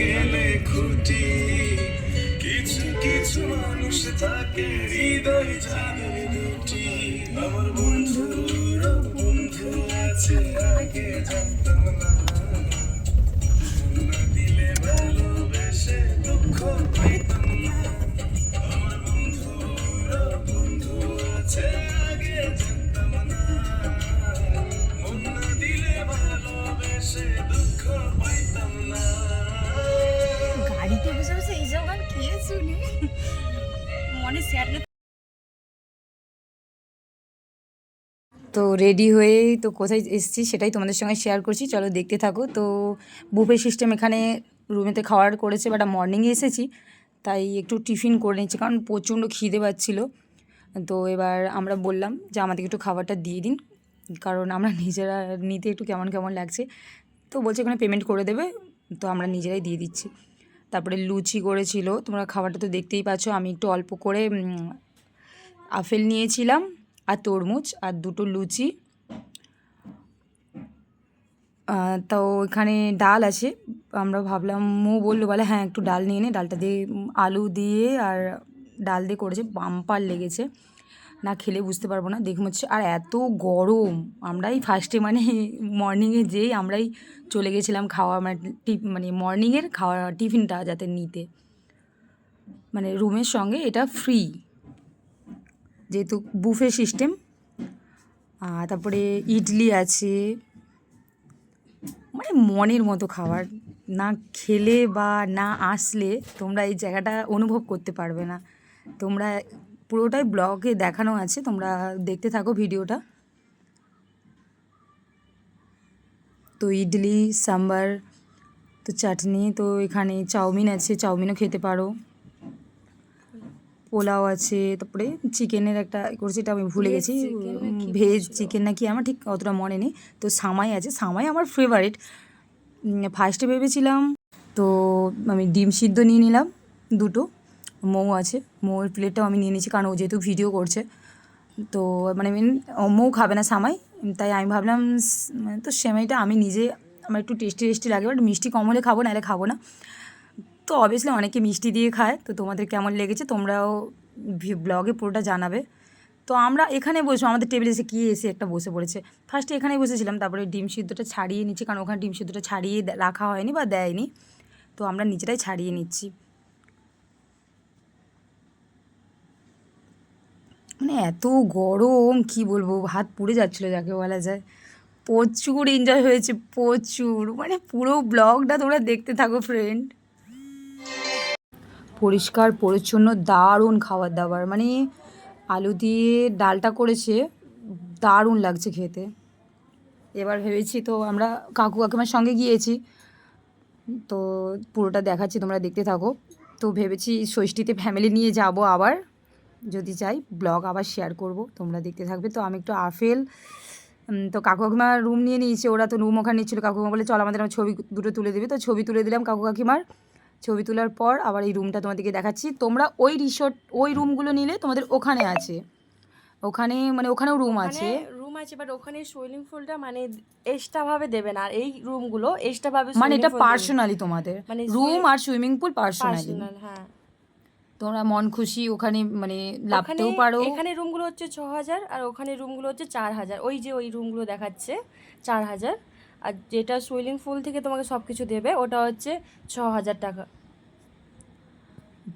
গেলে খুঁটি। কিছু কিছু মানুষ থাকে, হৃদয় জানে দুটি। আমার বন্ধুর বন্ধু আছে, আগে জানতাম না। তো রেডি হয়ে তো কোথায় এসেছি সেটাই তোমাদের সঙ্গে শেয়ার করছি। চলো দেখতে থাকো। তো বুফে সিস্টেম এখানে রুমেতে খাওয়ার করেছে বাট মর্নিংয়ে এসেছি, তাই একটু টিফিন করে নিচ্ছি কারণ প্রচণ্ড খিদে পাচ্ছিল। তো এবার আমরা বললাম যে আমাদেরকে একটু খাবারটা দিয়ে দিন, কারণ আমরা নিজেরা নিতে একটু কেমন কেমন লাগছে। তো বলছে এখানে পেমেন্ট করে দেবে, তো আমরা নিজেরাই দিয়ে দিচ্ছি। তারপরে লুচি করেছিল, তোমরা খাবারটা তো দেখতেই পাচ্ছ, আমি একটু অল্প করে আপেল নিয়েছিলাম। আর তরমুজ আর দুটো লুচি। তো এখানে ডাল আছে। আমরা ভাবলাম মো বলল, বলে হ্যাঁ একটু ডাল নিয়ে নে। ডালটা দিয়ে আলু দিয়ে আর ডাল দিয়ে করেছে। বাম্পার লেগেছে। না খেলে বুঝতে পারব না। দেখুন হচ্ছে, আর এত গরম। আমরাই ফার্স্টে মানে মর্নিংয়ে যেই আমরাই চলে গেছিলাম খাওয়া মানে টিপ মানে মর্নিংয়ের খাওয়া টিফিনটা যাতে নিতে। মানে রুমের সঙ্গে এটা ফ্রি যেহেতু বুফে সিস্টেম, আর তারপরে ইডলি আছে। মানে মনের মতো খাবার, না খেলে বা না আসলে তোমরা এই জায়গাটা অনুভব করতে পারবে না। তোমরা পুরোটাই ব্লগে দেখানো আছে, তোমরা দেখতে থাকো ভিডিওটা। তো ইডলি, সাম্বার, তো চাটনি, তো এখানে চাউমিন আছে, চাউমিনও খেতে পারো। পোলাও আছে তারপরে চিকেনের একটা করছি এটা আমি ভুলে গেছি। ভেজ চিকেন নাকি আমার ঠিক অতটা মনে নেই। তো সামাই আছে সামাই আমার ফেভারিট ফার্স্টে ভেবেছিলাম তো আমি ডিম সিদ্ধ নিয়ে নিলাম দুটো। মৌ আছে মৌয়ের প্লেটটাও আমি নিয়ে নিয়েছি কারণ ও যেহেতু ভিডিও করছে। তো মানে মেন মৌ খাবে না সামাই তাই আমি ভাবলাম মানে তো সেমাইটা আমি নিজে আমার একটু টেস্টি টেস্টি লাগে বাট মিষ্টি কম হলে খাব নাহলে খাব না। তো অবভিয়াসলি অনেকে মিষ্টি দিয়ে খায়, তো তোমাদের কেমন লেগেছে তোমরাও ব্লগে পুরোটা জানাবে। তো আমরা এখানে বসবো আমাদের টেবিলে এসে কী এসে একটা বসে পড়েছে। ফার্স্টে এখানেই বসেছিলাম, তারপরে ডিম সিদ্ধটা ছাড়িয়ে নিচ্ছি, কারণ ওখানে ডিম সিদ্ধটা ছাড়িয়ে রাখা হয়নি বা দেয়নি। তো আমরা নিজেরাই ছাড়িয়ে নিচ্ছি। মানে এত গরম, কি বলব হাত পুড়ে যাচ্ছিল যাকে বলা যায়। প্রচুর এনজয় হয়েছে, প্রচুর। মানে পুরো ব্লগটা তোমরা দেখতে থাকো ফ্রেন্ড পরিষ্কার পরিচ্ছন্ন দারুণ খাবার দাবার মানে আলু দিয়ে ডালটা করেছে দারুণ লাগছে খেতে। এবার ভেবেছি তো আমরা কাকু কাকিমার সঙ্গে গিয়েছি। তো পুরোটা দেখাচ্ছি তোমরা দেখতে থাকো। তো ভেবেছি ষষ্ঠীতে ফ্যামিলি নিয়ে যাব আবার। যদি চাই ব্লগ আবার শেয়ার করব তোমরা দেখতে থাকবে। তো আমি একটু উম, তো কাকু কাকিমার রুম নিয়ে নিয়েছে ওরা তো রুম ওখানে নিচ্ছিল। কাকু কাকিমা বলে চল আমাদের আমার ছবি দুটো তুলে দিবে। তো ছবি তুলে দিলাম কাকু কাকিমার। ছবি তোলার পর আবার এই রুমটা তোমাদেরকে দেখাচ্ছি। তোমরা ওই রিসোর্ট ওই রুমগুলো নিলে তোমাদের ওখানে আছে। ওখানে মানে ওখানেও রুম আছে। রুম আছে বাট ওখানে সুইমিং পুলটা মানে এক্সট্রা ভাবে দেবে না। আর এই রুমগুলো এক্সট্রা ভাবে মানে এটা। পার্সোনালি তোমাদের। মানে রুম আর সুইমিং পুল পার্সোনালি হ্যাঁ। তোমরা মন খুশি ওখানে মানে লাভতেও পারো। এখানে রুমগুলো হচ্ছে ছ হাজার আর ওখানে রুমগুলো হচ্ছে চার হাজার। ওই যে ওই রুমগুলো দেখাচ্ছে চার হাজার। আর যেটা সুইমিং পুল থেকে তোমাকে সব কিছু দেবে ওটা হচ্ছে ছ হাজার টাকা।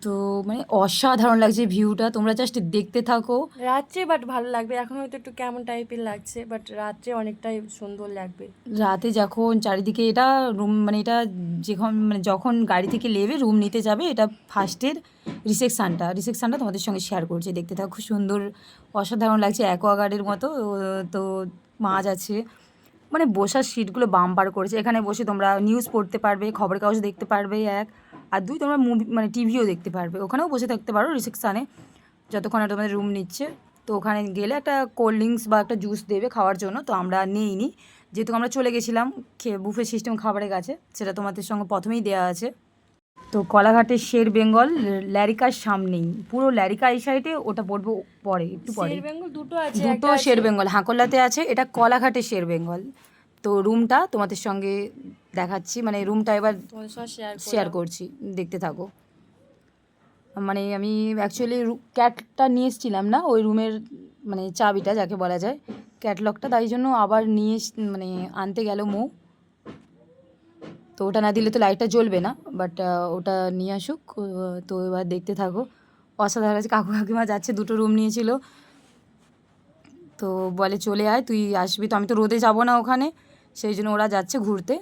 তো মানে অসাধারণ লাগছে ভিউটা তোমরা জাস্ট দেখতে থাকো। রাত্রে বাট ভালো লাগবে এখন হয়তো একটু কেমন টাইপের লাগছে বাট রাত্রে অনেকটাই সুন্দর লাগবে। রাতে যখন চারিদিকে এটা রুম মানে এটা যখন মানে যখন গাড়ি থেকে নেবে রুম নিতে যাবে এটা ফার্স্টের রিসেপশানটা রিসেপশানটা তোমাদের সঙ্গে শেয়ার করছে দেখতে থাকো খুব সুন্দর অসাধারণ লাগছে অ্যাকোয়াগার্ডের মতো তো মাছ আছে। মানে বসার সিটগুলো বাম্পার করেছে। এখানে বসে তোমরা নিউজ পড়তে পারবে, খবর কাগজ দেখতে পারবে এক। আর দুই, তোমরা মুভি মানে টিভিও দেখতে পারবে। ওখানেও বসে থাকতে পারো রিসেপশানে যতক্ষণ তোমাদের রুম নিচ্ছে। তো ওখানে গেলে একটা কোল্ড ড্রিঙ্কস বা একটা জুস দেবে খাওয়ার জন্য, তো আমরা নিইনি। যেহেতু আমরা চলে গেছিলাম, খেয়ে বুফে সিস্টেম খাবারের কাছে, সেটা তোমাদের সঙ্গে প্রথমেই দেওয়া আছে। তো কলাঘাটের শের বেঙ্গল ল্যারিকার সামনেই। পুরো ল্যারিকা এই সাইডে ওটা পড়ব পরে একটু পরে। শের বেঙ্গল দুটো আছে দুটো শের বেঙ্গল হাঁকলাতে আছে এটা কলাঘাটের শের বেঙ্গল। তো রুমটা তোমাদের সঙ্গে দেখাচ্ছি মানে রুমটা এবার শেয়ার শেয়ার করছি দেখতে থাকো। মানে আমি অ্যাকচুয়ালি ক্যাটটা নিয়ে এসেছিলাম না ওই রুমের মানে চাবিটা যাকে বলা যায়। ক্যাটলগটা তাই জন্য আবার নিয়ে মানে আনতে গেল মৌ। তো ওটা না দিলে তো লাইটটা জ্বলবে না বাট ওটা নিয়ে আসুক তো এবার দেখতে থাকো। অসাধারণ আছে কাকু কাকিমা যাচ্ছে, দুটো রুম নিয়েছিল। তো বলে চলে আয়, তুই আসবি তো, আমি তো রোদে যাব না ওখানে, সেই জন্য ওরা যাচ্ছে ঘুরতে।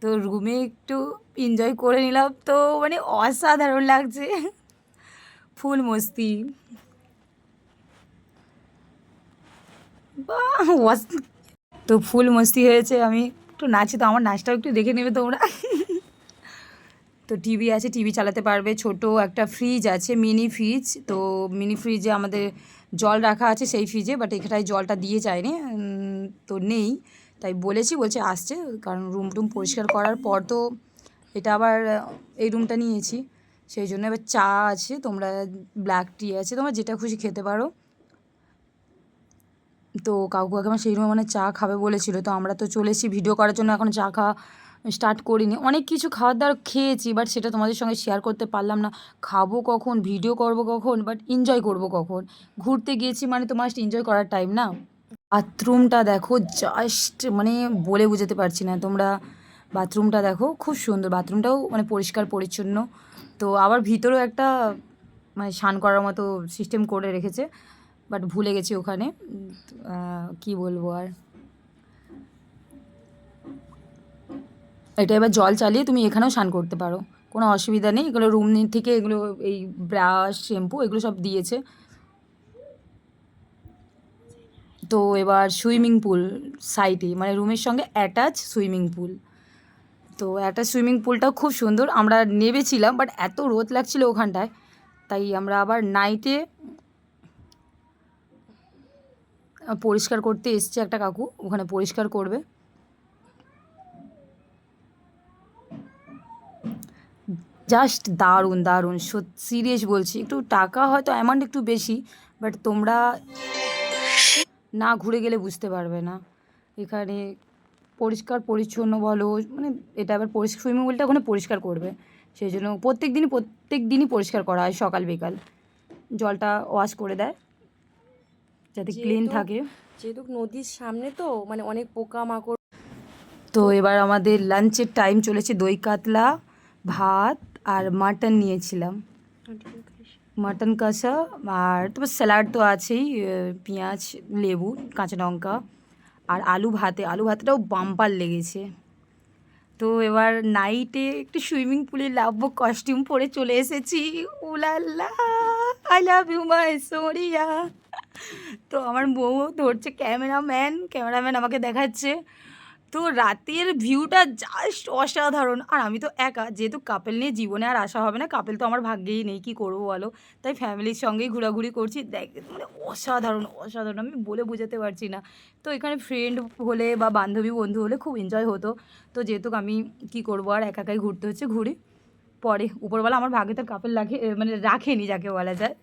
তো রুমে একটু এনজয় করে নিলাম তো মানে অসাধারণ লাগছে। ফুল মস্তি। তো ফুল মস্তি হয়েছে, আমি একটু নাচি তো, আমার নাচটাও একটু দেখে নেবে তোমরা। তো টিভি আছে, টিভি চালাতে পারবে। ছোট একটা ফ্রিজ আছে মিনি ফ্রিজ তো মিনি ফ্রিজে আমাদের জল রাখা আছে সেই ফ্রিজে বাট এখানটায় জলটা দিয়ে যায়নি। তো নেই। তাই বলেছি, বলছে আসছে, কারণ রুম টুম পরিষ্কার করার পর তো এটা আবার, এই রুমটা নিয়েছি। সেই জন্য এবার চা আছে, তোমরা ব্ল্যাক টি আছে, তোমরা যেটা খুশি খেতে পারো। তো কাকু কাকিমা সেই রুমে মানে চা খাবে বলেছিল। তো আমরা তো চলেছি ভিডিও করার জন্য, এখন চা খাওয়া স্টার্ট করিনি। অনেক কিছু খাওয়ার দাওয়ার খেয়েছি বাট সেটা তোমাদের সঙ্গে শেয়ার করতে পারলাম না। খাব কখন ভিডিও করব কখন বাট এনজয় করব কখন? ঘুরতে গিয়েছি মানে তো মাস্ট এনজয় করার টাইম না? বাথরুমটা দেখো জাস্ট মানে বলে বুঝাতে পারছি না তোমরা। বাথরুমটা দেখো, খুব সুন্দর। বাথরুমটাও মানে পরিষ্কার, পরিচ্ছন্ন। তো আবার ভিতরেও একটা মানে স্নান করার মতো সিস্টেম করে রেখেছে। বাট ভুলে গেছি ওখানে। কি বলব আর? এটা এবার জল চালিয়ে তুমি এখানেও স্নান করতে পারো। কোনো অসুবিধা নেই। এগুলো রুম থেকে এগুলো এই ব্রাশ শ্যাম্পু এগুলো সব দিয়েছে। তো এবার সুইমিং পুল সাইডে মানে রুমের সঙ্গে অ্যাটাচ সুইমিং পুল তো অ্যাটাচ সুইমিং পুলটাও খুব সুন্দর। আমরা নেবেছিলাম বাট এত রোদ লাগছিল ওখানটায়। তাই আমরা আবার নাইটে পরিষ্কার করতে এসছে একটা কাকু, ওখানে পরিষ্কার করবে। জাস্ট দারুণ দারুণ সিরিয়াস বলছি। একটু টাকা হয়তো অ্যামাউন্ট একটু বেশি বাট তোমরা না ঘুরে গেলে বুঝতে পারবে না। এখানে পরিষ্কার, পরিচ্ছন্ন বলো মানে এটা আবার পরিষ্কার সুইমিং পুলটা ওখানে পরিষ্কার করবে। সেই জন্য প্রত্যেক দিনই প্রত্যেক দিনই পরিষ্কার করা হয় সকাল বিকাল জলটা ওয়াশ করে দেয়। যাতে ক্লিন থাকে। যেহেতু নদীর সামনে তো মানে অনেক পোকা মাকড় তো এবার আমাদের লাঞ্চের টাইম চলেছে দই কাতলা ভাত আর মাটন নিয়েছিলাম। মাটন কষা আর তারপর স্যালাড তো আছেই পেঁয়াজ লেবু কাঁচা লঙ্কা আর আলু ভাতে। আলু ভাতটাও বাম্পার লেগেছে। তো এবার নাইটে একটু সুইমিং পুলে লাভবো কস্টিউম পরে চলে এসেছি। উলাল্লা I love you my Soria তো আমার বউ ধরছে ক্যামেরাম্যান ক্যামেরাম্যান আমাকে দেখাচ্ছে। তো রাতের ভিউটা জাস্ট অসাধারণ। আর আমি তো একা, যেহেতু কাপেল নিয়ে জীবনে আর আসা হবে না কাপেল তো আমার ভাগ্যেই নেই, কি করব বলো? তাই ফ্যামিলির সঙ্গেই ঘোরাঘুরি করছি। দেখ মানে অসাধারণ অসাধারণ। আমি বলে বোঝাতে পারছি না। তো এখানে ফ্রেন্ড হলে বা বান্ধবী, বন্ধু হলে খুব এনজয় হতো। তো যেহেতু আমি কি করব, আর একা একাই ঘুরতে হচ্ছে, ঘুরি। পরে উপরবেলা আমার ভাগ্যে তার কাপেল রাখে মানে রাখেনি, যাকে বলা যায়।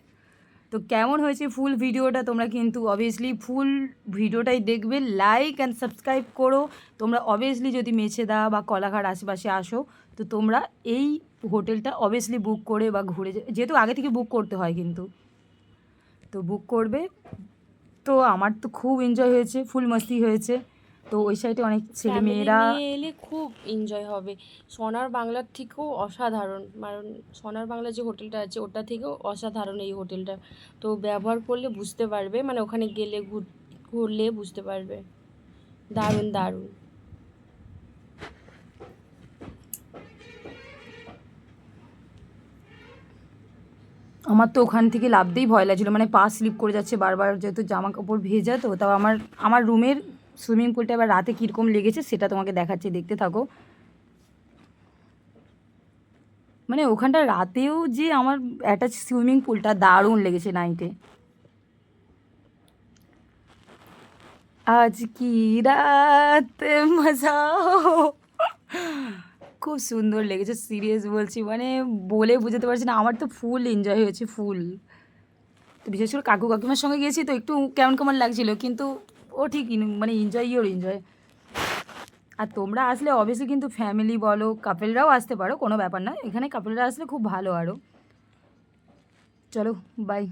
তো কেমন হয়েছে ফুল ভিডিওটা তোমরা কিন্তু অবভিয়াসলি ফুল ভিডিওটাই দেখবে লাইক অ্যান্ড সাবস্ক্রাইব করো। তোমরা অবভিয়াসলি যদি মেছে মেছেদা বা কলাঘাট আশেপাশে আসো, তো তোমরা এই হোটেলটা অবভিয়াসলি বুক করে বা ঘুরে যেহেতু আগে থেকে বুক করতে হয় কিন্তু। তো বুক করবে। তো আমার তো খুব এনজয় হয়েছে, ফুল মস্তি হয়েছে। তো ওই সাইডে অনেক ছেলে মেয়েরা এলে খুব এনজয় হবে। সোনার বাংলার থেকেও অসাধারণ। কারণ সোনার বাংলা যে হোটেলটা আছে ওটা থেকেও অসাধারণ এই হোটেলটা। তো ব্যবহার করলে বুঝতে পারবে মানে ওখানে গেলে ঘুরলে বুঝতে পারবে। দারুণ দারুণ। আমার তো ওখান থেকে লাভতেই ভয় লাগছিল। মানে পা স্লিপ করে যাচ্ছে বারবার যেহেতু জামা কাপড় ভেজা তো তাও আমার আমার রুমের সুইমিং পুলটা এবার রাতে কীরকম লেগেছে সেটা তোমাকে দেখাচ্ছি, দেখতে থাকো। মানে ওখানটা রাতেও যে আমার অ্যাটাচ সুইমিং পুলটা দারুণ লেগেছে নাইটে আজ কি রাত মজা খুব সুন্দর লেগেছে সিরিয়াস বলছি মানে বলে বুঝতে পারছি না, আমার তো ফুল এনজয় হয়েছে ফুল তো বিশেষ করে কাকু কাকিমার সঙ্গে গেছি তো একটু কেমন কেমন লাগছিল, কিন্তু ও ঠিক মানে এনজয় ওর এনজয় আর তোমরা আসলে অবশ্যই কিন্তু ফ্যামিলি বলো কাপেলরাও আসতে পারো, কোনো ব্যাপার না এখানে কাপেলরা আসলে খুব ভালো আরও চলো বাই